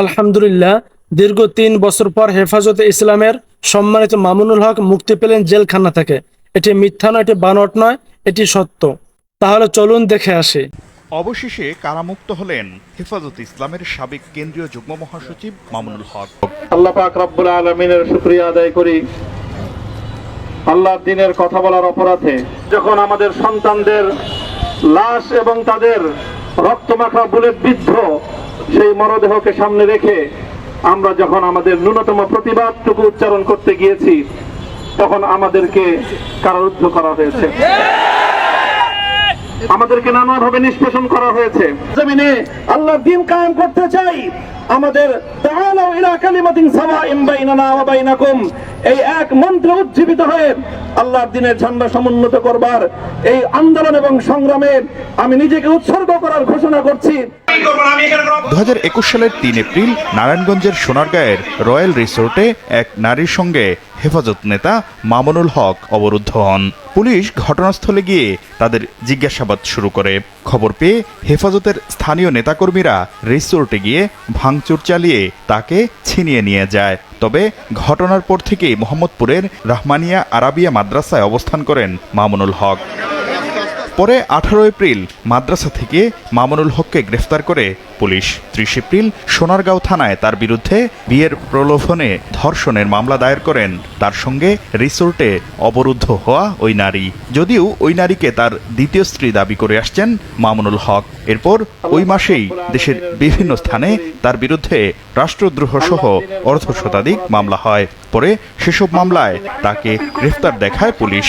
আলহামদুলিল্লাহ দীর্ঘ তিন বছর পর হেফাজতে ইসলামের সম্মানিত মামুনুল হক মুক্তি পেলেন জেলখানা থেকে। এটি মিথ্যা নয় এটি বানট নয় এটি সত্য। তাহলে চলুন দেখে আসি। অবশেষে কারামুক্ত হলেন হেফাজত ইসলামের সাবেক কেন্দ্রীয় যুগ্ম মহাসচিব মামুনুল হক। আল্লাহ পাক রব্বুল আলমিনের শুক্রিয়া আদায় করি। আল্লাহর দিনের কথা বলার অপরাধে যখন আমাদের সন্তানদের লাশ এবং তাদের রক্তমাখা বুলেট বিদ্ধ সেই মরদেহকে সামনে রেখে আমরা যখন আমাদের ন্যূনতম প্রতিবাদটুকু উচ্চারণ করতে গিয়েছি, তখন আমাদেরকে কারারুদ্ধ করা হয়েছে। আমাদেরকে নানাভাবে নিষ্পেষণ করা হয়েছে। জমিনে আল্লাহর দিন কায়েম করতে চাই। আমাদের তাআলাউ ইলা কালিমাতিন সাওয়াইন বাইনানা ওয়া এই এক মন্ত্রে উজ্জীবিত হয়ে আল্লাহর দিনের ঝান্ডা সমুন্নত করবার এই আন্দোলন এবং সংগ্রামে আমি নিজেকে উৎসর্গ করার ঘোষণা করছি। দুহাজার একুশ সালের তিন এপ্রিল নারায়ণগঞ্জের সোনারগাঁয়ের রয়্যাল রিসোর্টে এক নারীর সঙ্গে হেফাজত নেতা মামুনুল হক অবরুদ্ধ হন। পুলিশ ঘটনাস্থলে গিয়ে তাদের জিজ্ঞাসাবাদ শুরু করে। খবর পেয়ে হেফাজতের স্থানীয় নেতাকর্মীরা রিসোর্টে গিয়ে ভাঙচুর চালিয়ে তাকে ছিনিয়ে নিয়ে যায়। তবে ঘটনার পর থেকেই মোহাম্মদপুরের রহমানিয়া আরাবিয়া মাদ্রাসায় অবস্থান করেন মামুনুল হক। পরে আঠারো এপ্রিল মাদ্রাসা থেকে মামুনুল হককে গ্রেফতার করে পুলিশ। ত্রিশ এপ্রিল সোনারগাঁও থানায় তার বিরুদ্ধে বিয়ের প্রলোভনে ধর্ষণের মামলা দায়ের করেন। তার সঙ্গে রিসোর্টে অবরুদ্ধ হওয়া ওই নারী। যদিও ওই নারীকে তার দ্বিতীয় স্ত্রী দাবি করে আসছেন মামুনুল হক। এরপর ওই মাসেই দেশের বিভিন্ন স্থানে তার বিরুদ্ধে রাষ্ট্রদ্রোহ সহ অর্ধ শতাধিক মামলা হয়। পরে সেসব মামলায় তাকে গ্রেফতার দেখায় পুলিশ।